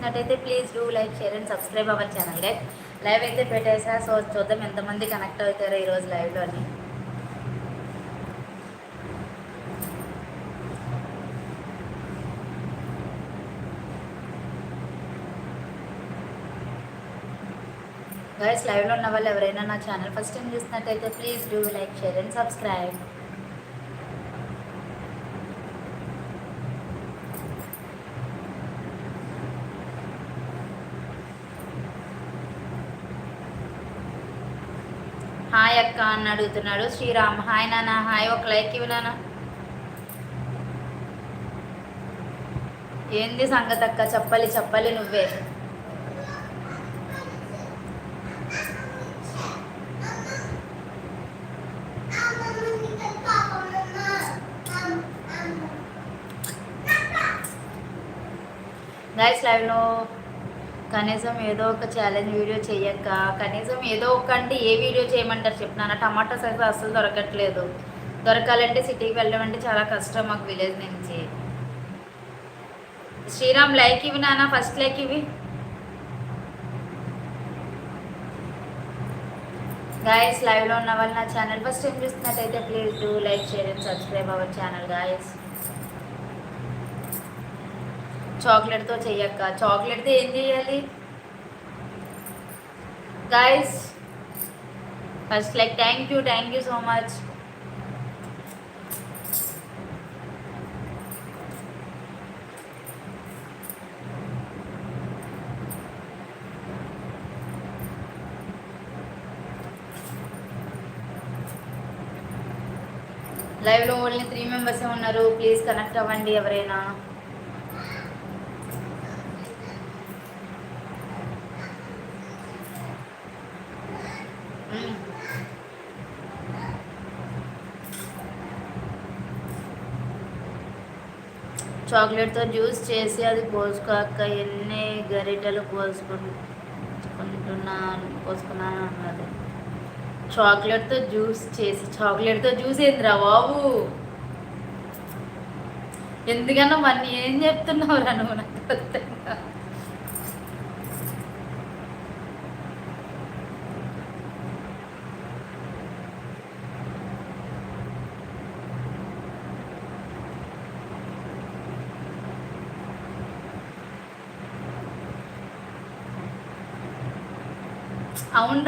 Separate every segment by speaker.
Speaker 1: నచ్చినట్టయితే please do like share and subscribe our channel guide live అయితే పెట్టేసా. So చూద్దాం ఎంతమంది కనెక్ట్ అవుతారో ఈరోజు లైవ్లోని గైస్ లైవ్లో ఉన్న వాళ్ళు ఎవరైనా నా ఛానల్ ఫస్ట్ టైం చూసినట్టయితే please do like share and subscribe hi అక్క అని అడుగుతున్నాడు. శ్రీరామ్ హాయ్ నాన్న హాయ్ ఒక లైక్ ఇవి నాన్న. ఏంది సంగతి అక్క? చెప్పాలి చెప్పాలి నువ్వే. గైస్ లైవ్లో కనీసం ఏదో ఒక ఛాలెంజ్ వీడియో చేయక్క కనీసం ఏదో ఒక అంటే ఏ వీడియో చేయమంటారు చెప్పినా టమాటా సైజ్ అస్సలు దొరకట్లేదు. దొరకాలంటే సిటీకి వెళ్ళడం అంటే చాలా కష్టం మాకు విలేజ్ నుంచి. శ్రీరామ్ లైక్ ఇవి నాన్న ఫస్ట్ లైక్ ఇవి గాయస్ లైవ్లో ఉన్న వాళ్ళు నా ఛానల్ ఫస్ట్ ఏం చూస్తున్నట్టయితే please do like share and subscribe our channel guys చాక్లెట్తో చెయ్యక్క. చాక్లెట్తో ఏం చేయాలి? Guys first like thank you thank you so much లైవ్లో ఓన్లీ త్రీ మెంబర్సే ఉన్నారు. ప్లీజ్ కనెక్ట్ అవ్వండి ఎవరైనా. చాక్లెట్తో జ్యూస్ చేసి అది పోసుకోక ఎన్ని గరిటెలు పోసుకుంటున్నాను పోసుకున్నాను అన్నది. చాక్లెట్తో జ్యూస్ చేసి చాక్లెట్తో జ్యూస్ ఏందిరా బాబు? ఎందుకన్నా మరి ఏం చెప్తున్నావురా నువ్వు నాకు?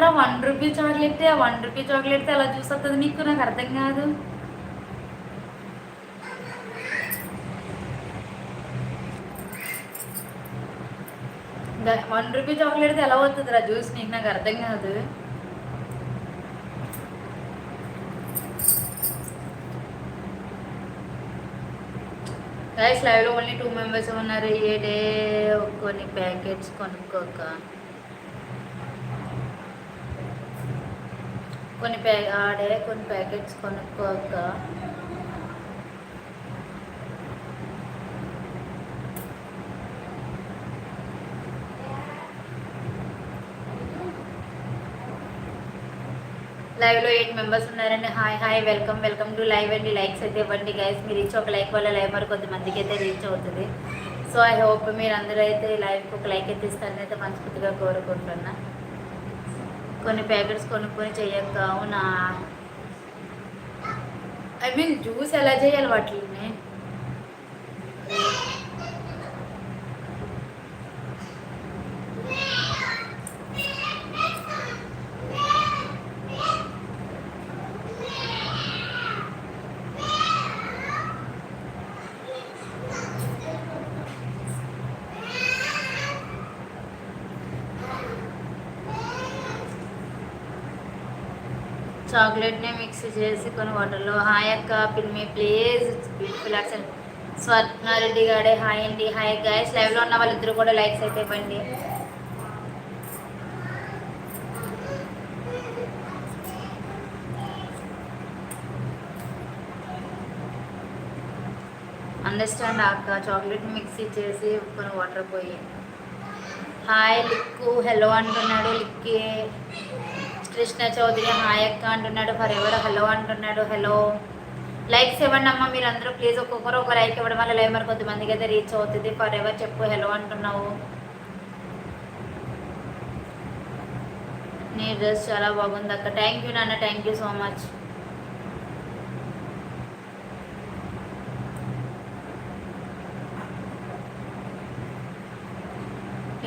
Speaker 1: అర్థం వన్ రూపీ చాక్లెట్ ఆ వన్ రూపీ చాక్లెట్ ఎలా జ్యూస్ వస్తుంది నీకు? నాకు అర్థం కాదు. వన్ రూపీ చాక్లెట్ ఎలా వస్తుంది రా జ్యూస్ నీకు నాకు అర్థం కాదు. గైస్ లైవ్లో ఓన్లీ టూ మెంబర్స్ ఉన్నారు. ఏ డే కొన్ని ప్యాకెట్స్ కొనుక్కోక. కొన్ని ప్యా ఆడే కొన్ని ప్యాకెట్స్ కొనుక్కోక. లైవ్లో ఎయిట్ మెంబర్స్ ఉన్నారండి. Hi hi welcome welcome to live అండి. లైక్స్ అయితే ఇవ్వండి గైస్ మీరు ఇచ్చి ఒక లైక్ వల్ల లైవ్ మరి కొంతమందికి అయితే రీచ్ అవుతుంది. సో ఐ హోప్ మీరు అందరూ అయితే లైవ్కి ఒక లైక్ అయితే ఇస్తారని అయితే మనస్ఫూర్తిగా కోరుకుంటున్నా. కొన్ని ప్యాకెట్స్ కొనుక్కొని చెయ్యక అవునా? ఐ మీన్ జ్యూస్ ఎలా చేయాలి వాటిని? చాక్లెట్ని మిక్స్ చేసి కొన్ని వాటర్లో హాయ్ అక్క పిల్మి ప్లీజ్. బ్యూటిఫుల్ యాక్సెంట్ స్వర్ణారెడ్డి గారే హాయ్ అండి. హాయ్ గైస్ లైవ్లో ఉన్న వాళ్ళిద్దరు కూడా లైక్స్ అయితే ఇవ్వండి. అండర్స్టాండ్ అక్క చాక్లెట్ మిక్సీ చేసి కొన్ని వాటర్ పోయి. హాయ్ లిక్కు హలో అంటున్నాడు లిక్కి కృష్ణ చౌదరి హాయ్ అక్క అంటున్నాడు ఫర్ ఎవరు? హలో అంటున్నాడు. హలో. లైక్స్ ఇవ్వండి అమ్మ మీరు అందరూ ప్లీజ్ ఒక్కొక్కరు ఒక లైక్ ఇవ్వడం వల్ల లైవ్ మరి కొంతమందికి అయితే రీచ్ అవుతుంది. For ever? చెప్పు. హలో అంటున్నావు. నీ డ్రెస్ చాలా బాగుంది అక్క. థ్యాంక్ యూ నాన్న. థ్యాంక్ యూ సో మచ్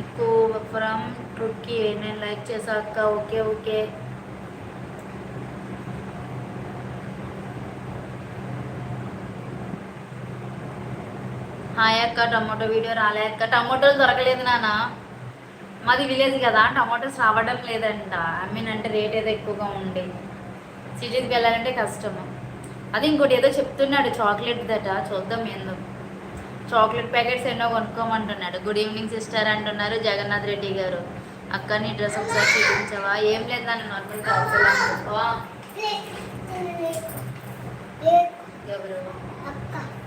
Speaker 1: ఎక్కువ ఫ్రమ్ ట్రుక్కి నేను లైక్ చేశాక అక్క? Okay okay. హాయ్ అక్క టమాటో వీడియో రాలే అక్క. టమాటోలు దొరకలేదు నాన్న. మాది విలేజ్ కదా టమాటోస్ రావడం లేదంట. ఐ మీన్ అంటే రేట్ ఏదో ఎక్కువగా ఉండే. సిటీకి వెళ్ళాలంటే కష్టము. అది ఇంకోటి ఏదో చెప్తున్నాడు చాక్లెట్ దట. చూద్దాం ఏందో. చాక్లెట్ ప్యాకెట్స్ ఎన్నో కొనుక్కోమంటున్నాడు. గుడ్ ఈవినింగ్ సిస్టర్ అంటున్నారు జగన్నాథ్ రెడ్డి గారు. అక్క నీ డ్రెస్ ఒకసారి చూపించవా? ఏం లేదు నన్ను నార్మల్ ఎవరు?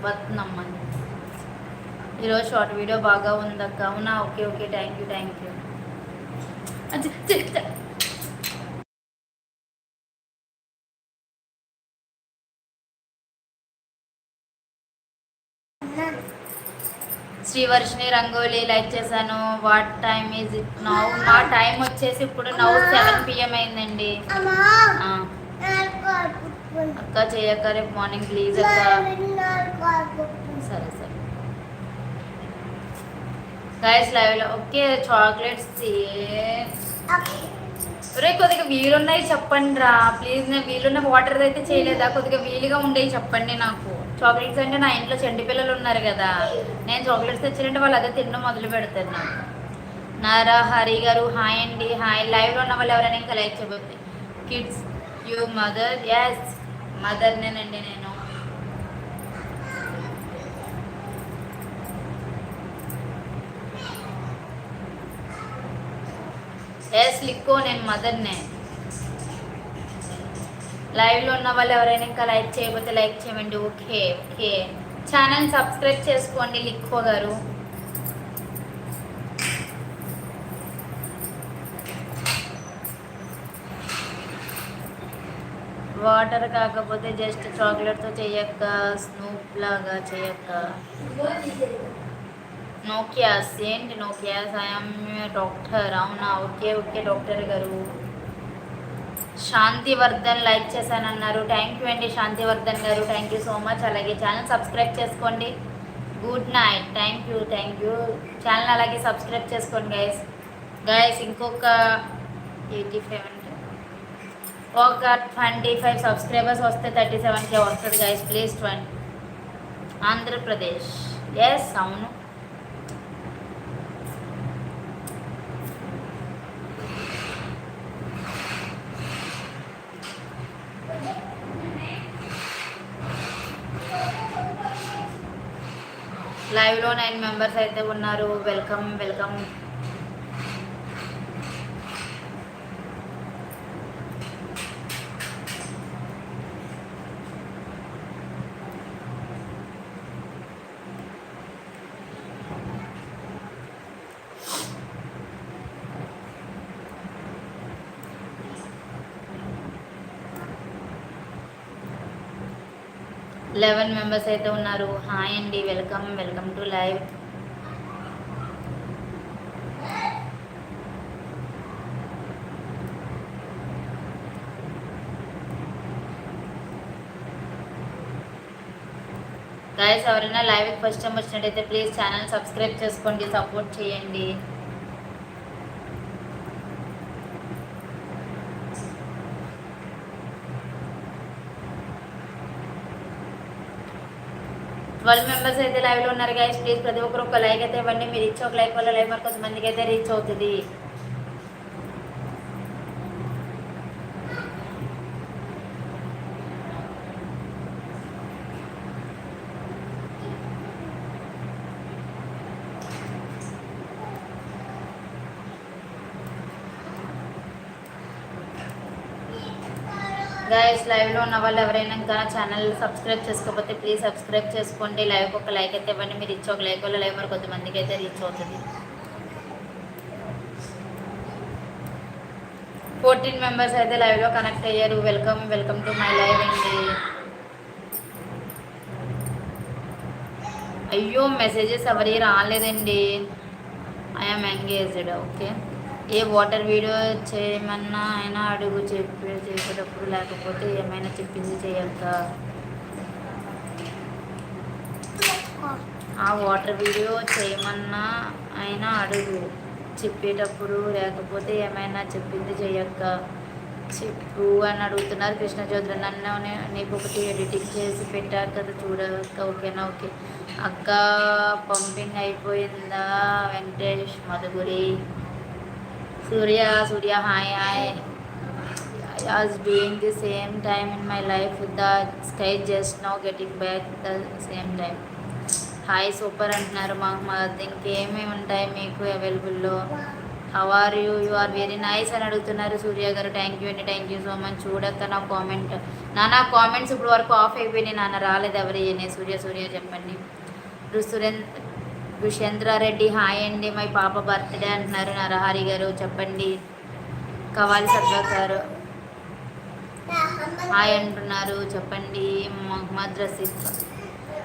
Speaker 1: వత్నమ్మని ఈరోజు షార్ట్ వీడియో బాగా ఉంది అక్క అవునా? Okay okay. Thank you thank you. Srivarshini rangoli like చేశాను. What time is it now? మా టైం వచ్చేసి ఇప్పుడు నౌ సెవెన్ పిఎం అయిందండి. అక్క చేయక్క రేపు మార్నింగ్ ప్లీజ్ అక్క. సరే సరే. గైస్ లైవ్లో ఓకే చాక్లెట్స్ ఒరే కొద్దిగా వీలున్నాయి చెప్పండి రా. ప్లీజ్ నేను వీలున్న వాటర్ అయితే చేయలేదా? కొద్దిగా వీలుగా ఉండేవి చెప్పండి నాకు. చాక్లెట్స్ అంటే నా ఇంట్లో చెండి పిల్లలు ఉన్నారు కదా. నేను చాక్లెట్స్ తెచ్చినట్టు వాళ్ళు అదే తినడం మొదలు పెడతారు నాకు. నారా హరి గారు హాయ్ అండి. హాయ్. లైవ్లో ఉన్న వాళ్ళు ఎవరైనా ఇంకా లైక్ చెప్పండి kids you mother yes mother నేనండి నేను. ఎస్ లిక్కో నేను మదర్నే లైవ్లో ఉన్న వాళ్ళు ఎవరైనా ఇంకా లైక్ చేయకపోతే లైక్ చేయండి ఓకే ఓకే ఛానల్ సబ్స్క్రైబ్ చేసుకోండి లిక్కో గారు. వాటర్ కాకపోతే జస్ట్ చాక్లెట్తో చేయక్క స్నూప్ లాగా చేయక్క. నోకియాస్ ఏంటి నోకియాస్ ఐఎమ్ డాక్టర్ అవునా? ఓకే ఓకే డాక్టర్ గారు. శాంతివర్ధన్ లైక్ చేశానన్నారు. థ్యాంక్ యూ అండి Shantivardhan garu. Thank you so much అలాగే ఛానల్ సబ్స్క్రైబ్ చేసుకోండి. Good night thank you thank you channel అలాగే సబ్స్క్రైబ్ చేసుకోండి గైస్ గైస్ ఇంకొక ఎయిటీ ఫైవ్ అంటే? ఒక ట్వంటీ ఫైవ్ సబ్స్క్రైబర్స్ వస్తే థర్టీ సెవెన్కే వస్తుంది guys please twenty Andhra Pradesh yes అవును. లైవ్లో నైన్ మెంబర్స్ అయితే ఉన్నారు. Welcome welcome. లెవెన్ మెంబర్స్ అయితే ఉన్నారు. హాయ్ అండి welcome welcome to live. Guys ఎవరైనా లైవ్కి ఫస్ట్ టైం వచ్చినట్టయితే ప్లీజ్ ఛానల్ సబ్స్క్రైబ్ చేసుకోండి సపోర్ట్ చేయండి. ట్వెల్వ్ మెంబర్స్ అయితే లైవ్లో ఉన్నారు గైస్ ప్లీజ్ ప్రతి ఒక్కరు ఒక లైక్ అయితే ఇవ్వండి. మీరు ఇచ్చే ఒక లైక్ వల్ల లైవ్ మరి కొంతమందికి అయితే రీచ్ అవుతుంది గైస్ లైవ్లో ఉన్న వాళ్ళు ఎవరైనా ఇంకా ఛానల్ సబ్స్క్రైబ్ చేసుకోకపోతే ప్లీజ్ సబ్స్క్రైబ్ చేసుకోండి. లైవ్ ఒక లైక్ అయితే ఇవ్వండి. మీరు ఇచ్చే ఒక లైక్ వల్ల లైవ్ మరి కొంతమందికి అయితే రీచ్ అవుతుంది. ఫోర్టీన్ మెంబర్స్ అయితే లైవ్లో కనెక్ట్ అయ్యారు. Welcome welcome to my live అండి. అయ్యో మెసేజెస్ ఎవరి రాలేదండి. I'm engaged okay a water video చేయమన్నా అయినా అడుగు చెప్పి చేసేటప్పుడు లేకపోతే ఏమైనా చెప్పింది చేయక ఆ వాటర్ వీడియో చేయమన్నా అయినా అడుగు చెప్పేటప్పుడు లేకపోతే ఏమైనా చెప్పింది చేయక్క చెప్పు అని అడుగుతున్నారు కృష్ణ చౌదరి. నన్ను నీకు ఒకటి ఎడిటింగ్ చేసి పెట్టారు కదా చూడక్క ఓకేనా? ఓకే. అక్క పంపింగ్ అయిపోయిందా? Venkatesh Madhuguri. Surya Surya hi hi was doing the same time in my life with the sky just now getting back the same time. Hi super అంటున్నారు. మాకు మహమ్మద్ ఇంకేమి ఉంటాయి మీకు అవైలబుల్లో how are you you are very nice అని అడుగుతున్నారు సూర్య గారు. Thank you అండి. థ్యాంక్ యూ సో మచ్ చూడక్క నా కామెంట్ నాన్న కామెంట్స్ ఇప్పుడు వరకు ఆఫ్ అయిపోయినాయి నాన్న. రాలేదు ఎవరు సూర్య సూర్య చెప్పండి. సురేంద్ర దుషేంద్రారెడ్డి హాయ్ అండి మై పాప బర్త్డే అంటున్నారు నరహరి గారు. చెప్పండి. కవాలి సత్వ గారు. హాయ్ అంటున్నారు. చెప్పండి. మహమ్మద్ రసీఫ్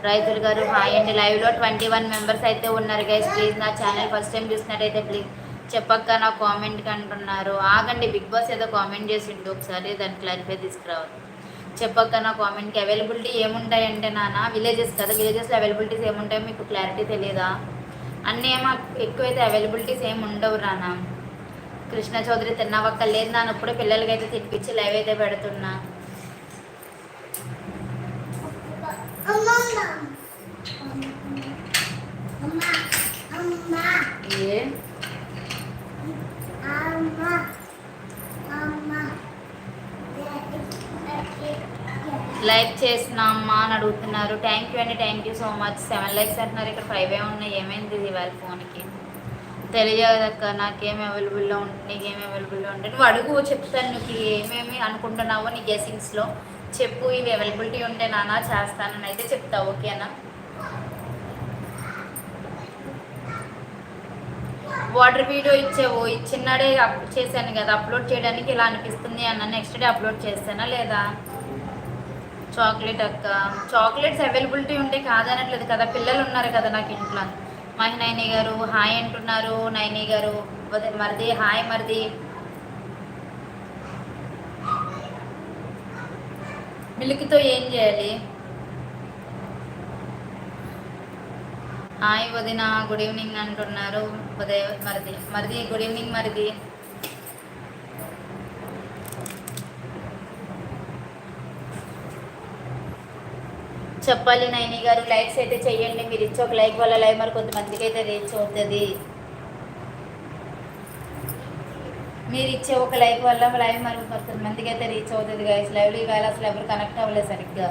Speaker 1: రైతులు గారు హాయ్ అండి లైవ్లో ట్వంటీ వన్ మెంబర్స్ అయితే ఉన్నారు. గైస్ ప్లీజ్ నా ఛానల్ ఫస్ట్ టైం చూసినట్టయితే ప్లీజ్ చెప్పక్క నా కామెంట్కి అంటున్నారు. ఆగండి బిగ్ బాస్ ఏదో కామెంట్ చేసిండు. ఒకసారి దాన్ని క్లారిఫై తీసుకురావాలి. చెప్పక్క నా కామెంట్కి అవైలబిలిటీ ఏముంటాయంటే నాన్న విలేజెస్ కదా విలేజెస్లో అవైలబిలిటీస్ ఏముంటాయో మీకు క్లారిటీ తెలియదా అన్నీ ఏమో ఎక్కువైతే అవైలబిలిటీస్ ఏమి ఉండవు రానా. కృష్ణ చౌదరి తిన్నావక్క లేదు నాన్న ఇప్పుడే పిల్లలకైతే తినిపించి లైవ్ అయితే పెడుతున్నా. ఏ? లైక్ చేసినామ్మా అని అడుగుతున్నారు. థ్యాంక్ యూ అండి thank you so much seven likes అంటున్నారు ఇక్కడ ఫైవ్ ఏ ఉన్నాయి. ఏమైంది ఇది వాళ్ళ ఫోన్కి? తెలియదక్క నాకేం అవైలబుల్లో ఉంటుంది నీకేం అవైలబుల్లో ఉంటుంది నువ్వు అడుగు చెప్తాను నీకు. ఏమేమి అనుకుంటున్నావో నీ గెసింగ్స్లో చెప్పు ఇవి అవైలబిలిటీ ఉంటే నానా చేస్తానని అయితే చెప్తా ఓకేనా వాటర్ వీడియో ఇచ్చావు ఇచ్చిన్నాడే అప్ చేశాను కదా అప్లోడ్ చేయడానికి ఇలా అనిపిస్తుంది అన్న. నెక్స్ట్ డే అప్లోడ్ చేస్తానా లేదా? చాక్లెట్ అక్క. చాక్లెట్స్ అవైలబిలిటీ ఉంటే కాదనట్లేదు కదా పిల్లలు ఉన్నారు కదా నాకు ఇంట్లో. మహి నైని గారు హాయ్ అంటున్నారు. నైని గారు మరిది హాయ్ మరిది. మిల్క్తో ఏం చేయాలి? హాయ్ వదిన గుడ్ ఈవినింగ్ అంటున్నారు. ఉదయ మరిది మరిది గుడ్ ఈవినింగ్ మరిది. చెప్పాలి నైని గారు లైక్స్ అయితే చెయ్యండి మీరు ఇచ్చే ఒక లైక్ వల్ల లైవ్ మరి కొంతమందికి అయితే రీచ్ అవుతుంది. మీరు ఇచ్చే ఒక లైక్ వల్ల లైవ్ మరి కొంతమందికి అయితే రీచ్ అవుతుంది గైస్ లైవ్లో ఈవేళ అసలు ఎవరు కనెక్ట్ అవ్వలేదు సరిగ్గా.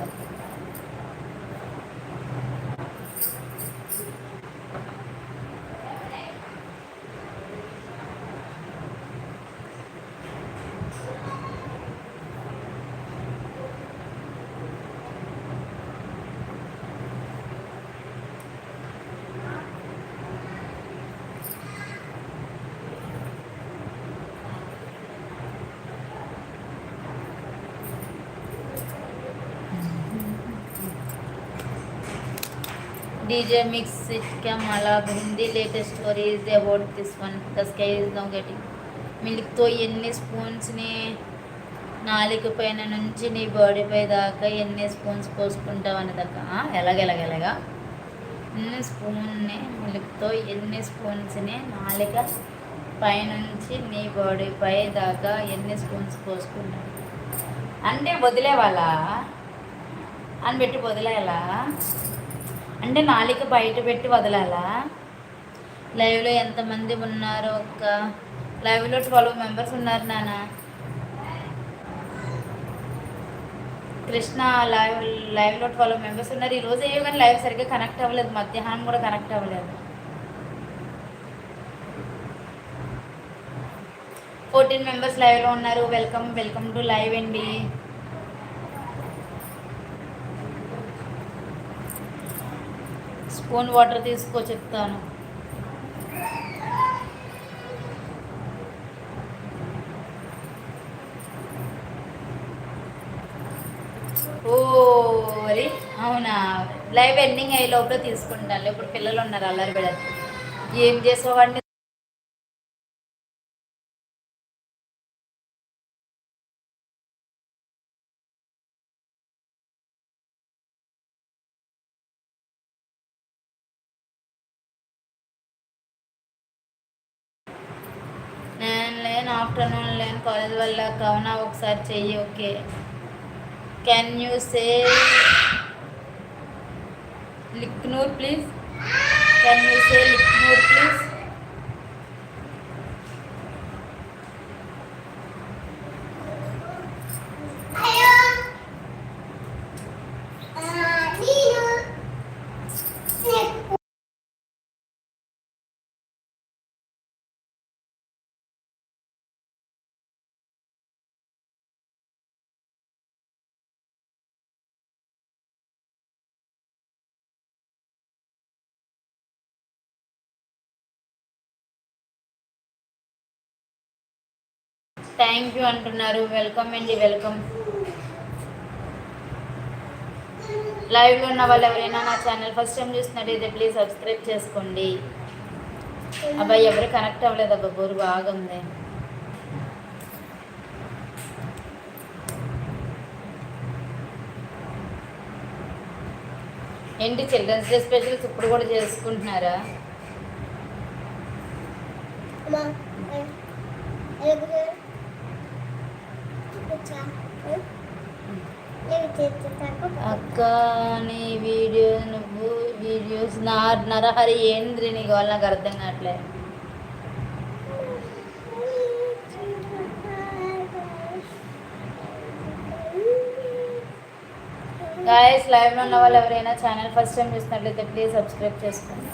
Speaker 1: DJ mix it cam alab Hindi latest story is about this one. The sky is now getting. మిల్క్తో ఎన్ని స్పూన్స్ని నాలుగు పైన నుంచి నీ బాడీ పై దాకా ఎన్ని స్పూన్స్ పోసుకుంటావు అనే దాకా ఎలాగెలాగెలాగా ఎన్ని స్పూన్ని మిల్క్తో ఎన్ని స్పూన్స్ని నాలుక పైనుంచి నీ బాడీ పై దాకా ఎన్ని స్పూన్స్ పోసుకుంటావు? అంటే వదిలేవాలా? అని పెట్టి వదిలేయాలా? అంటే నాలిక బయట పెట్టి వదలాలా? లైవ్లో ఎంతమంది ఉన్నారు ఒక్క లైవ్లో ట్వెల్వ్ మెంబర్స్ ఉన్నారు నాన్న. కృష్ణ లైవ్ లైవ్లో ట్వెల్వ్ మెంబర్స్ ఉన్నారు. ఈరోజు ఏవి కానీ లైవ్ సరిగ్గా కనెక్ట్ అవ్వలేదు. మధ్యాహ్నం కూడా కనెక్ట్ అవ్వలేదు. ఫోర్టీన్ మెంబర్స్ లైవ్లో ఉన్నారు. వెల్కమ్ వెల్కమ్ టు లైవ్ అండి. స్పూన్ వాటర్ తీసుకో చెప్తాను. ఓ మరి అవునా? లైవ్ ఎండింగ్ అయ్యే లోపల తీసుకుంటాను ఇప్పుడు పిల్లలు ఉన్నారు అల్లరి బిడ్డ ఏం చేసేవాడిని కాలేజ్ వల్ల కావున ఒకసారి చెయ్యి ఓకే. కెన్ యూ సే లిక్నూర్ ప్లీజ్ కెన్ యూ సే లిక్నూర్ ప్లీజ్ థ్యాంక్ యూ అంటున్నారు. వెల్కమ్ అండి వెల్కమ్. లైవ్లో ఉన్న వాళ్ళు ఎవరైనా నా ఛానల్ ఫస్ట్ టైం చూస్తున్నట్టయితే ప్లీజ్ సబ్స్క్రైబ్ చేసుకోండి. అబ్బాయి ఎవరు కనెక్ట్ అవ్వలేదు అబ్బా బోరు బాగా ఉంది. ఏంటి చిల్డ్రన్స్ డే స్పెషల్స్ ఇప్పుడు కూడా చేసుకుంటున్నారా? అక్క నీ వీడియో నువ్వు వీడియోస్ నా నరహరి ఏంద్రి నీకు వల్ల నాకు అర్థం కావట్లే. గాయస్ లైవ్లో ఉన్న వాళ్ళు ఎవరైనా ఛానల్ ఫస్ట్ టైం చూసినట్లయితే ప్లీజ్ సబ్స్క్రైబ్ చేసుకోండి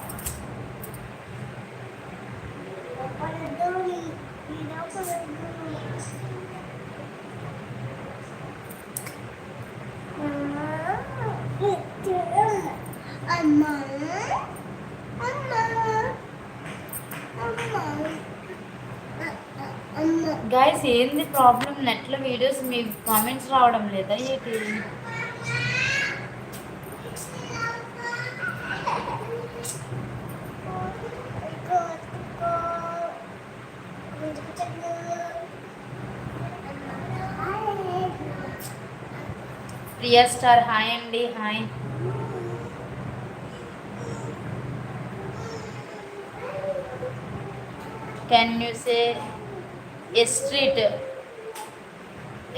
Speaker 2: అమ్మా అమ్మా అమ్మా అమ్మా
Speaker 1: గాయస్ ఏంది ప్రాబ్లం నెట్లో వీడియోస్ మీ కామెంట్స్ రావడం లేదా ఏంటి? ప్రియా స్టార్ హాయ్ అండి hi. Can you say street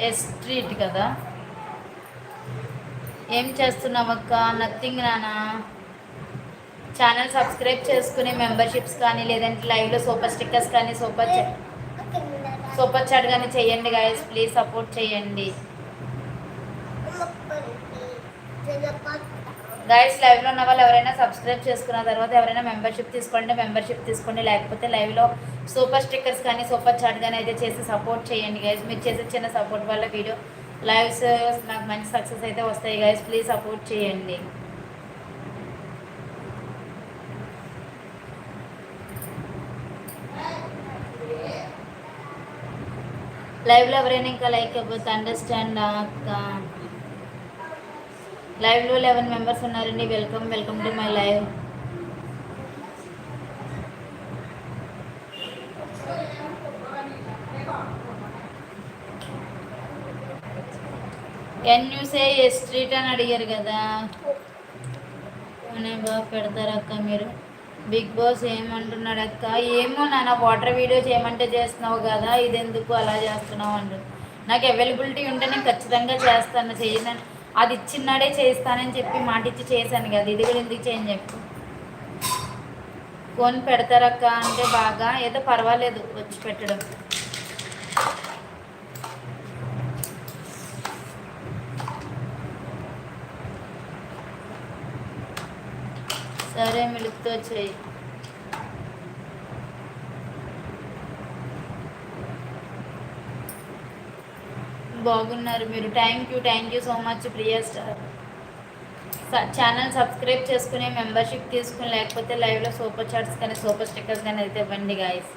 Speaker 1: street కదా. ఏం చేస్తున్నావు అక్క నథింగ్ నానా. ఛానల్ సబ్స్క్రైబ్ చేసుకుని మెంబర్షిప్స్ కానీ లేదంటే లైవ్లో సూపర్ స్టిక్కర్స్ కానీ సూపర్ సూపర్ చాట్ కానీ చేయండి గాయస్ ప్లీజ్ సపోర్ట్ చేయండి. గైస్ లైవ్లో ఉన్న వాళ్ళు ఎవరైనా సబ్స్క్రైబ్ చేసుకున్న తర్వాత ఎవరైనా మెంబర్షిప్ తీసుకోండి మెంబర్షిప్ తీసుకోండి. లేకపోతే లైవ్లో సూపర్ స్టిక్కర్స్ కానీ సూపర్ చాట్ కానీ అయితే చేసి సపోర్ట్ చేయండి గైస్ మీరు చేసే చిన్న సపోర్ట్ వల్ల వీడియో లైవ్స్ నాకు మంచి సక్సెస్ అయితే వస్తాయి గైస్ ప్లీజ్ సపోర్ట్ చేయండి. లైవ్లో ఎవరైనా ఇంకా లైక్ అయిపోతే అండర్స్టాండ్ అక్క లైవ్లో లెవెన్ మెంబర్స్ ఉన్నారండి. Welcome welcome to my live can you say street అని అడిగారు కదా? అనే బాగా పెడతారు అక్క మీరు? బిగ్ బాస్ ఏమంటున్నాడు అక్క? ఏమో నాన్న వాటర్ వీడియో చేయమంటే చేస్తున్నావు కదా ఇది ఎందుకు అలా చేస్తున్నావు అంటారు నాకు అవైలబిలిటీ ఉంటే నేను ఖచ్చితంగా చేస్తాను. చేయను అది ఇచ్చినాడే చేస్తానని చెప్పి మాట ఇచ్చి చేశాను కదా ఇది కూడా ఎందుకు చేయని చెప్పు. కొని పెడతారక్క అంటే బాగా ఏదో పర్వాలేదు వచ్చి పెట్టడం. సరే మిలుపుతో చేయి బాగున్నారు మీరు. Thank you thank you so much Priya star channel subscribe చేసుకుని మెంబర్షిప్ తీసుకుని లేకపోతే లైవ్లో సూపర్ చాట్స్ కానీ సూపర్ స్టిక్కర్స్ కానీ అయితే ఇవ్వండి గాయస్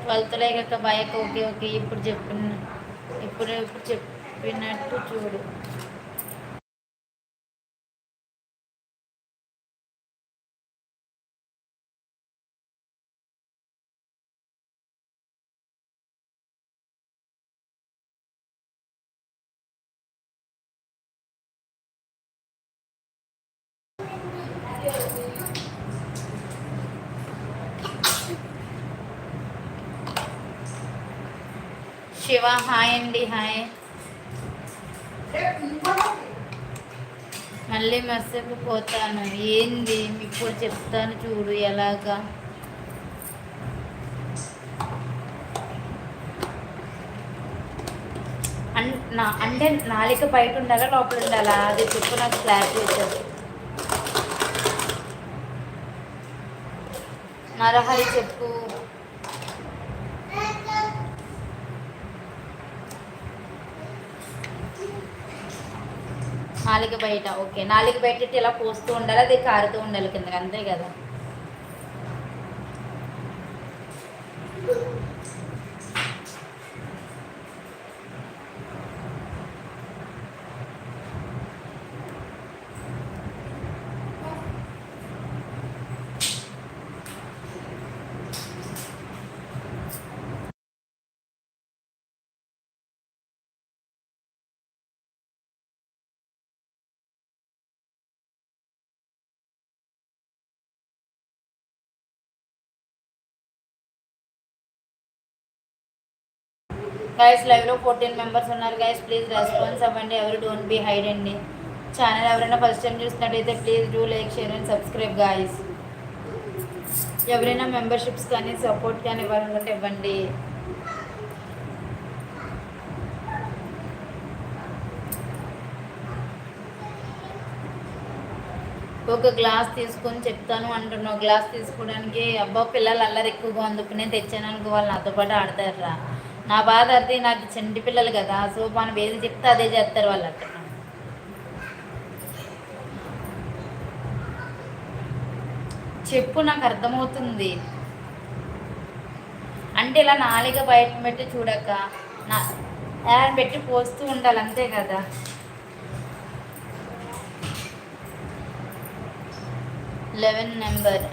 Speaker 1: ట్వెల్త్లో ఇక బయక ఓకే ఓకే ఇప్పుడు చెప్పిన ఇప్పుడు ఇప్పుడు చెప్పినట్టు చూడు. దేవా హాయ్ అండి హాయ్. మళ్ళీ మస్తకు పోతాను. ఏంది? ఇప్పుడు చెప్తాను చూడు ఎలాగా. అన్- నా అంటే నాలిక బయట ఉండాలా లోపల ఉండాలా? అది చెప్పు నాకు క్లారిటీ వచ్చేది. నరహరి చెప్పు. నాలుగు బయట ఓకే. నాలుగు బయట ఇలా పోస్తూ ఉండాలి అది కారుతూ ఉండాలి కిందకి అంతే కదా? గైస్ లైవ్లో ఫోర్టీన్ మెంబర్స్ ఉన్నారు. గైస్ ప్లీజ్ రెస్పాన్స్ అవ్వండి. ఎవరు డోంట్ బీ హైడ్ అండి. ఛానల్ ఎవరైనా ఫస్ట్ టైం చూసినట్టయితే please do like share and subscribe guys ఎవరైనా మెంబర్షిప్స్ కానీ సపోర్ట్ కానీ ఇవ్వాలనుకుంటే ఇవ్వండి. ఒక గ్లాస్ తీసుకొని చెప్తాను అంటున్నావు. గ్లాస్ తీసుకోవడానికి అబ్బా పిల్లలు అల్లరి ఎక్కువగా అందుకు నేను తెచ్చాను అనుకో వాళ్ళు నాతో పాటు ఆడతారా నా బాధ అది నాకు చంటి పిల్లలు కదా సో మనం ఏది చెప్తే అదే చేస్తారు వాళ్ళు అక్కడ. చెప్పు నాకు అర్థమవుతుంది. అంటే ఇలా నాలుగ బయట పెట్టి చూడక నా యాడ్ పెట్టి పోస్తూ ఉండాలి అంతే కదా. Eleven number.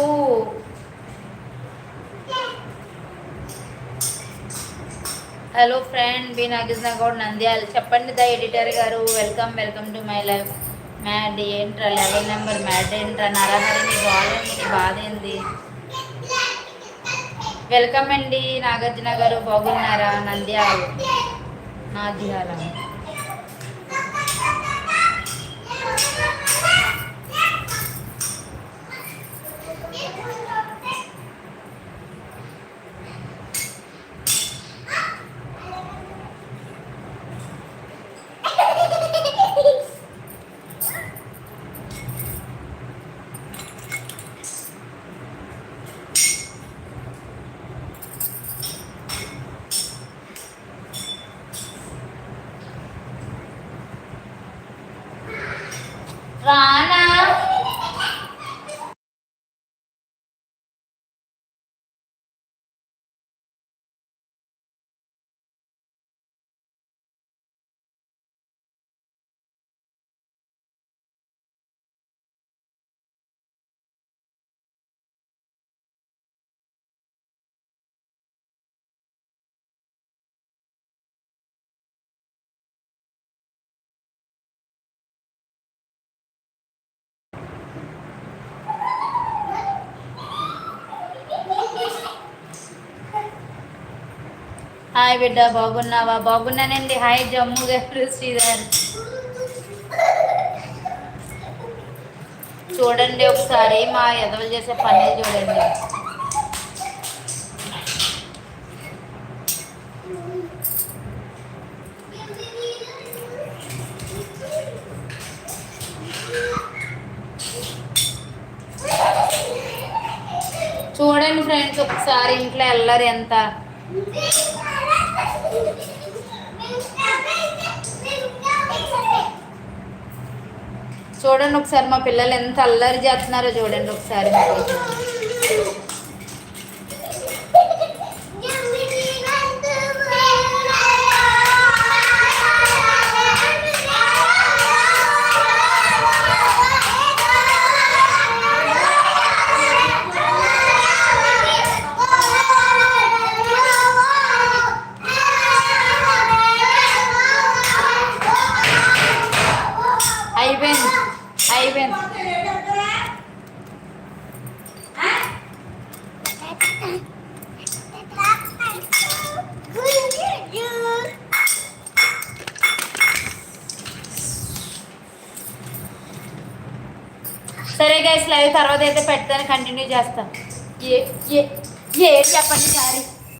Speaker 1: చెప్పు hello friend B Nageswara Goud Nandyala. చెప్పండి ద ఎడిటర్ గారు. Welcome welcome to my life mad ఏంట్రా? లెవెన్ నెంబర్ మ్యాడ్ ఏంట్రా? నరహరి నీ బాల్ నీ బాధ ఏంది? వెల్కమ్ అండి నాగార్జున గారు. బాగున్నారా? నంద్యాల. నాద్యాల హాయ్ బిడ్డ బాగున్నావా? బాగున్నానండి. హాయ్ జమ్ము గారు శ్రీధర్. చూడండి ఒకసారి మా ఎదవలు చేసే పని చూడండి.
Speaker 2: చూడండి ఫ్రెండ్స్ ఒకసారి ఇంట్లో వెళ్ళారు ఎంత? చూడండి ఒకసారి మా పిల్లలు ఎంత అల్లరి చేస్తున్నారో చూడండి ఒకసారి. అయితే పెడతాను కంటిన్యూ చేస్తాను ఏ ఏ ఏ చెప్పండి సారీ.